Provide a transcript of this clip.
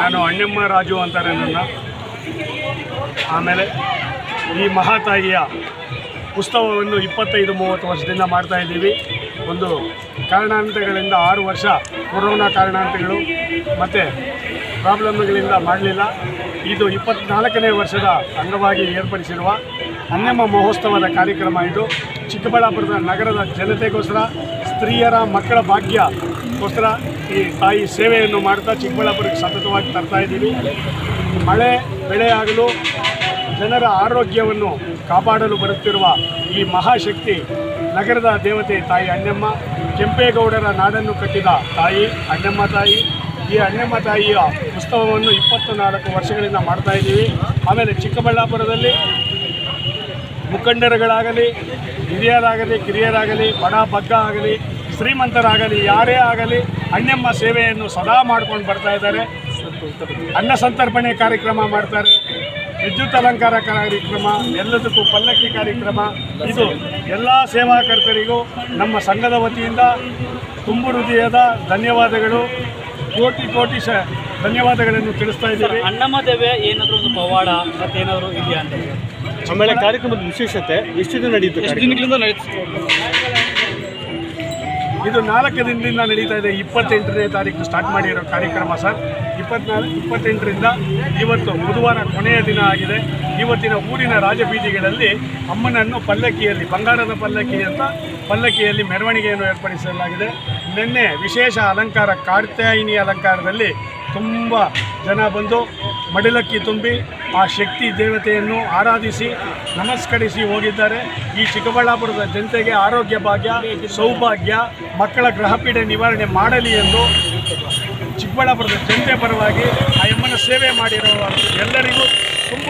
ನಾನು ಅಣ್ಣಮ್ಮ ರಾಜು ಅಂತಾರೆ ನನ್ನ. ಆಮೇಲೆ ಈ ಮಹಾತಾಯಿಯ ಉತ್ಸವವನ್ನು ಇಪ್ಪತ್ತೈದು ಮೂವತ್ತು ವರ್ಷದಿಂದ ಮಾಡ್ತಾ ಇದ್ದೀವಿ. ಒಂದು ಕಾರಣಾಂತಗಳಿಂದ ಆರು ವರ್ಷ ಕೊರೋನಾ ಕಾರಣಾಂತಗಳು ಮತ್ತು ಪ್ರಾಬ್ಲಮ್ಗಳಿಂದ ಮಾಡಲಿಲ್ಲ. ಇದು ಇಪ್ಪತ್ನಾಲ್ಕನೇ ವರ್ಷದ ಅಂಗವಾಗಿ ಏರ್ಪಡಿಸಿರುವ ಅನ್ನಮ್ಮ ಮಹೋತ್ಸವದ ಕಾರ್ಯಕ್ರಮ ಇದು. ಚಿಕ್ಕಬಳ್ಳಾಪುರದ ನಗರದ ಜನತೆಗೋಸ್ಕರ ಸ್ತ್ರೀಯರ ಮಕ್ಕಳ ಭಾಗ್ಯಕ್ಕೋಸ್ಕರ ಈ ತಾಯಿ ಸೇವೆಯನ್ನು ಮಾಡ್ತಾ ಚಿಕ್ಕಬಳ್ಳಾಪುರಕ್ಕೆ ಸತತವಾಗಿ ತರ್ತಾ ಇದ್ದೀವಿ. ಮಳೆ, ಬೆಳೆ ಆಗಲು ಜನರ ಆರೋಗ್ಯವನ್ನು ಕಾಪಾಡಲು ಬರುತ್ತಿರುವ ಈ ಮಹಾಶಕ್ತಿ ನಗರದ ದೇವತೆ ತಾಯಿ ಅಣ್ಣಮ್ಮ, ಕೆಂಪೇಗೌಡರ ನಾಡನ್ನು ಕಟ್ಟಿದ ತಾಯಿ ಅಣ್ಣಮ್ಮ ತಾಯಿ, ಈ ಅಣ್ಣಮ್ಮ ತಾಯಿಯ ಉತ್ಸವವನ್ನು ಇಪ್ಪತ್ತು ನಾಲ್ಕು ವರ್ಷಗಳಿಂದ ಮಾಡ್ತಾ ಇದ್ದೀವಿ. ಆಮೇಲೆ ಚಿಕ್ಕಬಳ್ಳಾಪುರದಲ್ಲಿ ಮುಖಂಡರುಗಳಾಗಲಿ, ಹಿರಿಯರಾಗಲಿ, ಕಿರಿಯರಾಗಲಿ, ಬಡ, ಬಗ್ಗ ಆಗಲಿ ಶ್ರೀಮಂತರಾಗಲಿ ಯಾರೇ ಆಗಲಿ ಅಣ್ಣಮ್ಮ ಸೇವೆಯನ್ನು ಸದಾ ಮಾಡ್ಕೊಂಡು ಬರ್ತಾ ಇದ್ದಾರೆ. ಅನ್ನ ಸಂತರ್ಪಣೆ ಕಾರ್ಯಕ್ರಮ ಮಾಡ್ತಾರೆ. ವಿದ್ಯುತ್ ಅಲಂಕಾರ ಕಾರ್ಯಕ್ರಮ ಎಲ್ಲದಕ್ಕೂ ಪಲ್ಲಕ್ಕಿ ಕಾರ್ಯಕ್ರಮ. ಇದು ಎಲ್ಲ ಸೇವಾಕರ್ತರಿಗೂ ನಮ್ಮ ಸಂಘದ ವತಿಯಿಂದ ತುಂಬು ಹೃದಯದ ಧನ್ಯವಾದಗಳು. ಕೋಟಿ ಕೋಟಿ ಶ ಧನ್ಯವಾದಗಳನ್ನು ತಿಳಿಸ್ತಾ ಇದ್ದೀವಿ. ಅಣ್ಣಮ್ಮ ದೇವೆ ಏನಾದರೂ ಒಂದು ಪವಾಡ ಮತ್ತೆ ಏನಾದರೂ ಇದೆಯಾ ಅಂತ? ಆಮೇಲೆ ಕಾರ್ಯಕ್ರಮದ ವಿಶೇಷತೆ ಎಷ್ಟು ದಿನ ನಡೆಯುತ್ತೆ ಎಷ್ಟು ದಿನಗಳಿಂದ ನಡೀತು ಇದು ನಾಲ್ಕು ದಿನದಿಂದ ನಡೀತಾ ಇದೆ. ಇಪ್ಪತ್ತೆಂಟನೇ ತಾರೀಕು ಸ್ಟಾರ್ಟ್ ಮಾಡಿರೋ ಕಾರ್ಯಕ್ರಮ ಸರ್. ಇಪ್ಪತ್ನಾಲ್ಕು, ಇಪ್ಪತ್ತೆಂಟರಿಂದ ಇವತ್ತು ಬುಧವಾರ ಕೊನೆಯ ದಿನ ಆಗಿದೆ. ಇವತ್ತಿನ ಊರಿನ ರಾಜಬೀದಿಗಳಲ್ಲಿ ಅಮ್ಮನನ್ನು ಪಲ್ಲಕ್ಕಿಯಲ್ಲಿ, ಬಂಗಾರದ ಪಲ್ಲಕ್ಕಿ ಅಂತ ಪಲ್ಲಕ್ಕಿಯಲ್ಲಿ ಮೆರವಣಿಗೆಯನ್ನು ಏರ್ಪಡಿಸಲಾಗಿದೆ. ನಿನ್ನೆ ವಿಶೇಷ ಅಲಂಕಾರ ಕಾರ್ತಾಯಿನಿ ಅಲಂಕಾರದಲ್ಲಿ ತುಂಬ ಜನ ಬಂದು ಮಡಿಲಕ್ಕಿ ತುಂಬಿ ಆ ಶಕ್ತಿ ದೇವತೆಯನ್ನು ಆರಾಧಿಸಿ ನಮಸ್ಕರಿಸಿ ಹೋಗಿದ್ದಾರೆ. ಈ ಚಿಕ್ಕಬಳ್ಳಾಪುರದ ಜನತೆಗೆ ಆರೋಗ್ಯ ಭಾಗ್ಯ, ಸೌಭಾಗ್ಯ, ಮಕ್ಕಳ ಗ್ರಹಪೀಡೆ ನಿವಾರಣೆ ಮಾಡಲಿ ಎಂದು ಚಿಕ್ಕಬಳ್ಳಾಪುರದ ಜನತೆ ಪರವಾಗಿ ಆ ಯಮ್ಮನ ಸೇವೆ ಮಾಡಿರುವ ಎಲ್ಲರಿಗೂ ತುಂಬ